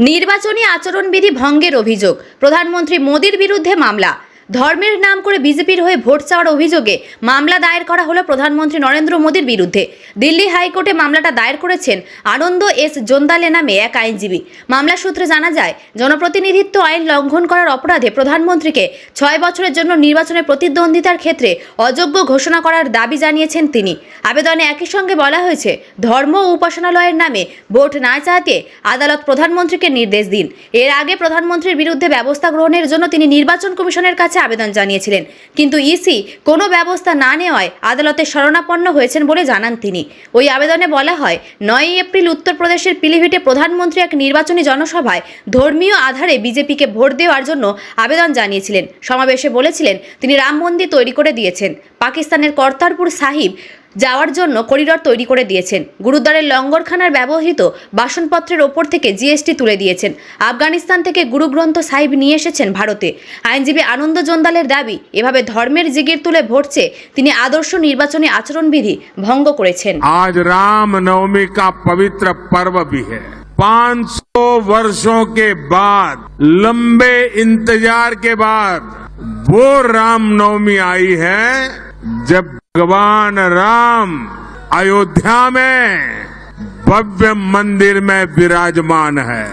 নির্বাচনী আচরণবিধি ভঙ্গের অভিযোগ। প্রধানমন্ত্রী মোদীর বিরুদ্ধে মামলা। ধর্মের নাম করে বিজেপির হয়ে ভোট চাওয়ার অভিযোগে মামলা দায়ের করা হলো প্রধানমন্ত্রী নরেন্দ্র মোদীর বিরুদ্ধে। দিল্লি হাইকোর্টে মামলাটা দায়ের করেছেন আনন্দ এস জোন্দালে নামে এক আইনজীবী। মামলা সূত্রে জানা যায়, জনপ্রতিনিধিত্ব আইন লঙ্ঘন করার অপরাধে প্রধানমন্ত্রীকে ছয় বছরের জন্য নির্বাচনে প্রতিদ্বন্দ্বিতার ক্ষেত্রে অযোগ্য ঘোষণা করার দাবি জানিয়েছেন তিনি। আবেদনে একই সঙ্গে বলা হয়েছে, ধর্ম ও উপাসনালয়ের নামে ভোট না চাইতে আদালত প্রধানমন্ত্রীকে নির্দেশ দিন। এর আগে প্রধানমন্ত্রীর বিরুদ্ধে ব্যবস্থা গ্রহণের জন্য তিনি নির্বাচন কমিশনের কাছে আবেদন জানিয়েছিলেন। কিন্তু ইসি কোনো ব্যবস্থা না নেওয়ায় আদালতে শরণাপন্ন হয়েছেন বলে জানান তিনি। ওই আবেদনে বলা হয়, নয়ই এপ্রিল উত্তরপ্রদেশের পিলিভিটে প্রধানমন্ত্রী এক নির্বাচনী জনসভায় ধর্মীয় আধারে বিজেপিকে ভোট দেওয়ার জন্য আবেদন জানিয়েছিলেন। সমাবেশে বলেছিলেন, তিনি রাম মন্দির তৈরি করে দিয়েছেন। পাকিস্তানের কর্তারপুর সাহিব যাওয়ার জন্য করিডর তৈরি করে দিয়েছেন গুরুদ্বারের লঙ্গরখানার ব্যবহৃত বাসনপত্রের ওপর থেকে জিএসটি তুলে দিয়েছেন আফগানিস্তান থেকে গুরুগ্রন্থ সাহিব নিয়ে এসেছেন ভারতে আইনজীবী আনন্দ জন্দালের দাবি এভাবে ধর্মের জিগির তুলে ভোট চেয়ে তিনি আদর্শ নির্বাচনী আচরণবিধি ভঙ্গ করেছেন आज राम नवमी का पवित्र पर्व भी है 500 वर्षों के बाद लंबे इंतजार के बाद वो राम नवमी आई है जब भगवान राम अयोध्या में भव्य मंदिर में विराजमान है।